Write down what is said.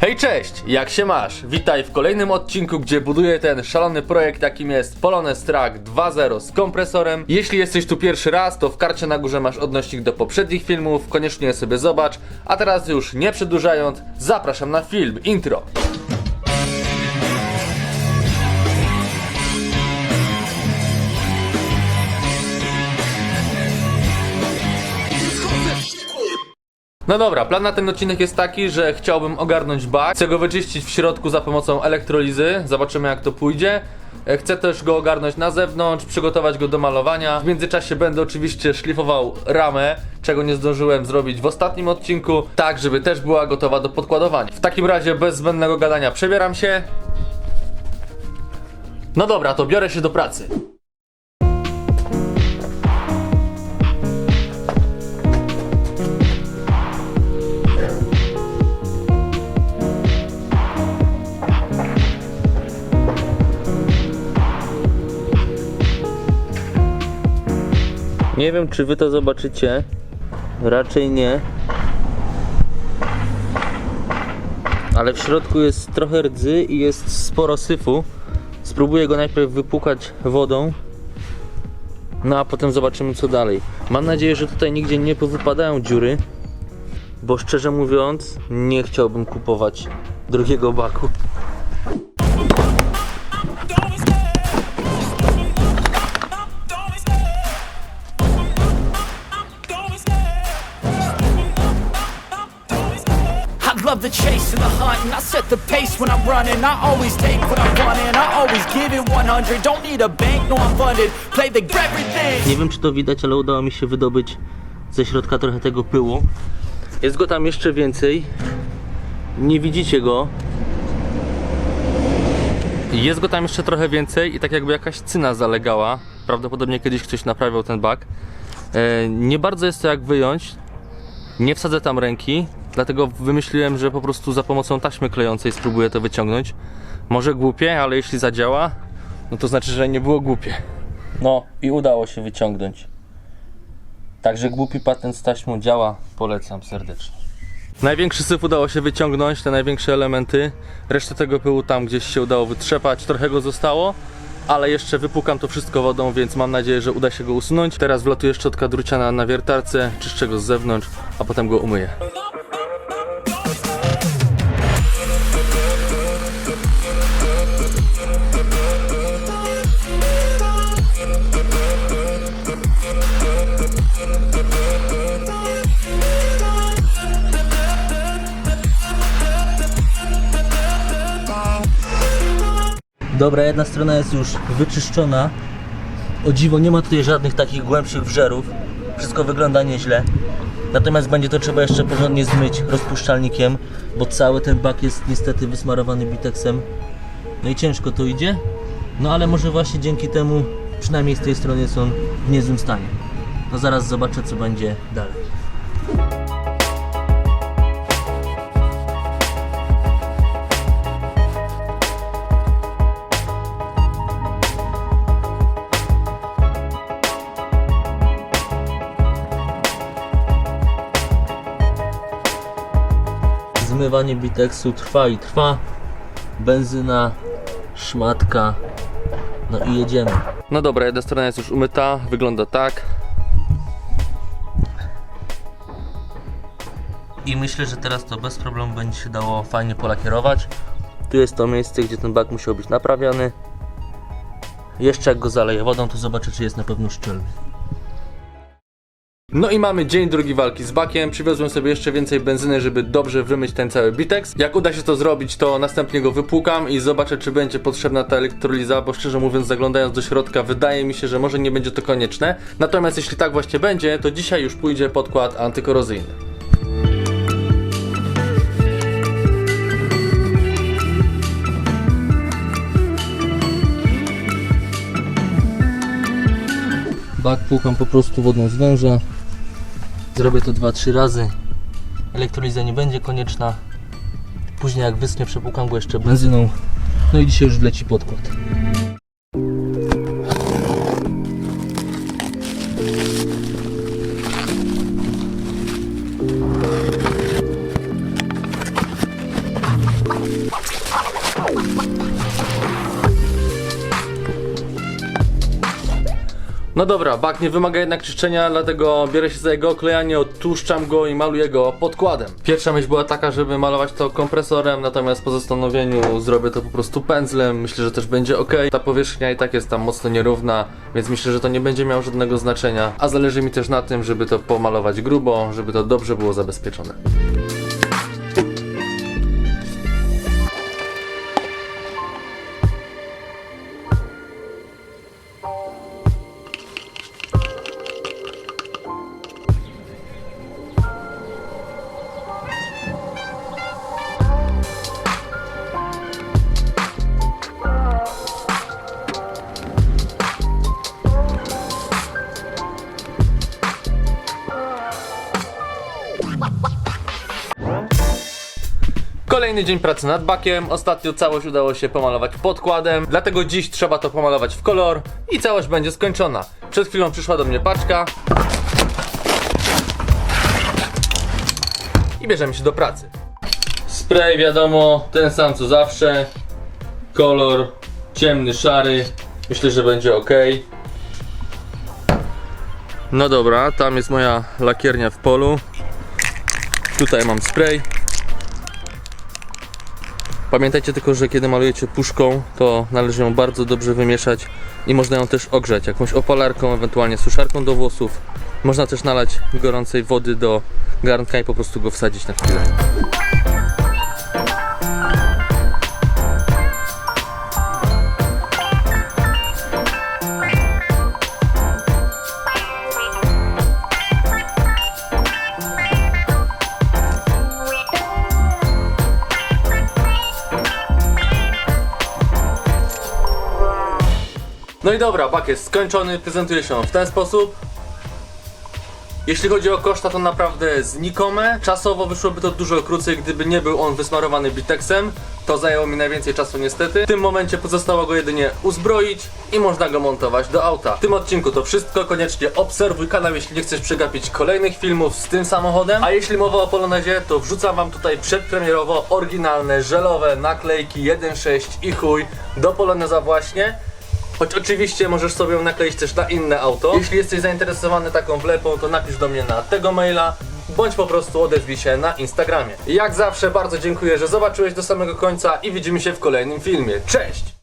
Hej, cześć! Jak się masz? Witaj w kolejnym odcinku, gdzie buduję ten szalony projekt, jakim jest Polonez Track 2.0 z kompresorem. Jeśli jesteś tu pierwszy raz, to w karcie na górze masz odnośnik do poprzednich filmów, koniecznie sobie zobacz. A teraz już nie przedłużając, zapraszam na film, intro. No dobra, plan na ten odcinek jest taki, że chciałbym ogarnąć bak. Chcę go wyczyścić w środku za pomocą elektrolizy. Zobaczymy jak to pójdzie. E, Chcę też go ogarnąć na zewnątrz, przygotować go do malowania. W międzyczasie będę oczywiście szlifował ramę, czego nie zdążyłem zrobić w ostatnim odcinku, tak żeby też była gotowa do podkładowania. W takim razie bez zbędnego gadania przebieram się. No dobra, to biorę się do pracy. Nie wiem, czy wy to zobaczycie. Raczej nie. Ale w środku jest trochę rdzy i jest sporo syfu. Spróbuję go najpierw wypłukać wodą. No a potem zobaczymy co dalej. Mam nadzieję, że tutaj nigdzie nie powypadają dziury. Bo szczerze mówiąc, nie chciałbym kupować drugiego baku. I set the pace when I'm running. I always take what I always give it 100. Don't need a bank, no I'm funded. Play the everything. Nie wiem czy to widać, ale udało mi się wydobyć ze środka trochę tego pyłu. Jest go tam jeszcze więcej. Nie widzicie go. Jest go tam jeszcze trochę więcej i tak jakby jakaś cyna zalegała. Prawdopodobnie kiedyś ktoś naprawiał ten bak. E, nie bardzo jest to jak wyjąć. Nie wsadzę tam ręki, dlatego wymyśliłem, że po prostu za pomocą taśmy klejącej spróbuję to wyciągnąć. Może głupie, ale jeśli zadziała, no to znaczy, że nie było głupie. No i udało się wyciągnąć. Także głupi patent z taśmą działa, polecam serdecznie. Największy syf udało się wyciągnąć, te największe elementy. Resztę tego pyłu tam gdzieś się udało wytrzepać, trochę go zostało. Ale jeszcze wypukam to wszystko wodą, więc mam nadzieję, że uda się go usunąć. Teraz wlatuje szczotka druciana na wiertarce, czyszczę go z zewnątrz, a potem go umyję. Dobra, jedna strona jest już wyczyszczona. O dziwo, nie ma tutaj żadnych takich głębszych wżerów. Wszystko wygląda nieźle. Natomiast będzie to trzeba jeszcze porządnie zmyć rozpuszczalnikiem, bo cały ten bak jest niestety wysmarowany biteksem. No i ciężko to idzie. No ale może właśnie dzięki temu, przynajmniej z tej strony on w niezłym stanie. No zaraz zobaczę co będzie dalej. Zmywanie biteksu trwa i trwa. Benzyna, szmatka. No i jedziemy. No dobra, jedna strona jest już umyta, wygląda tak. I myślę, że teraz to bez problemu będzie się dało fajnie polakierować. Tu jest to miejsce, gdzie ten bak musiał być naprawiany. Jeszcze jak go zaleję wodą, to zobaczę, czy jest na pewno szczelny. No i mamy dzień drugi walki z bakiem. Przywiozłem sobie jeszcze więcej benzyny, żeby dobrze wymyć ten cały bitex. Jak uda się to zrobić, to następnie go wypłukam i zobaczę, czy będzie potrzebna ta elektroliza, bo szczerze mówiąc, zaglądając do środka, wydaje mi się, że może nie będzie to konieczne. Natomiast jeśli tak właśnie będzie, to dzisiaj już pójdzie podkład antykorozyjny. Bak płukam po prostu wodą z węża. Zrobię to 2-3 razy. Elektroliza nie będzie konieczna. Później jak wyschnie przepłukam go jeszcze benzyną. No i dzisiaj już wleci podkład. No dobra, bak nie wymaga jednak czyszczenia, dlatego biorę się za jego oklejanie, odtłuszczam go i maluję go podkładem. Pierwsza myśl była taka, żeby malować to kompresorem, natomiast po zastanowieniu zrobię to po prostu pędzlem. Myślę, że też będzie ok. Ta powierzchnia i tak jest tam mocno nierówna, więc myślę, że to nie będzie miało żadnego znaczenia. A zależy mi też na tym, żeby to pomalować grubo, żeby to dobrze było zabezpieczone. Kolejny dzień pracy nad bakiem. Ostatnio całość udało się pomalować podkładem, dlatego dziś trzeba to pomalować w kolor i całość będzie skończona. Przed chwilą przyszła do mnie paczka. I bierzemy się do pracy. Spray wiadomo, ten sam co zawsze. Kolor ciemny, szary. Myślę, że będzie ok. No dobra, tam jest moja lakiernia w polu. Tutaj mam spray. Pamiętajcie tylko, że kiedy malujecie puszką, to należy ją bardzo dobrze wymieszać i można ją też ogrzać jakąś opalarką, ewentualnie suszarką do włosów. Można też nalać gorącej wody do garnka i po prostu go wsadzić na chwilę. No i dobra, bak jest skończony, prezentuje się on w ten sposób. Jeśli chodzi o koszta, to naprawdę znikome. Czasowo wyszłoby to dużo krócej, gdyby nie był on wysmarowany bitexem. To zajęło mi najwięcej czasu niestety. W tym momencie pozostało go jedynie uzbroić i można go montować do auta. W tym odcinku to wszystko. Koniecznie obserwuj kanał, jeśli nie chcesz przegapić kolejnych filmów z tym samochodem. A jeśli mowa o Polonezie, to wrzucam wam tutaj przedpremierowo oryginalne, żelowe naklejki 1.6 i chuj do Poloneza właśnie. Choć oczywiście możesz sobie ją nakleić też na inne auto. Jeśli jesteś zainteresowany taką wlepą, to napisz do mnie na tego maila, bądź po prostu odezwij się na Instagramie. Jak zawsze bardzo dziękuję, że zobaczyłeś do samego końca i widzimy się w kolejnym filmie. Cześć!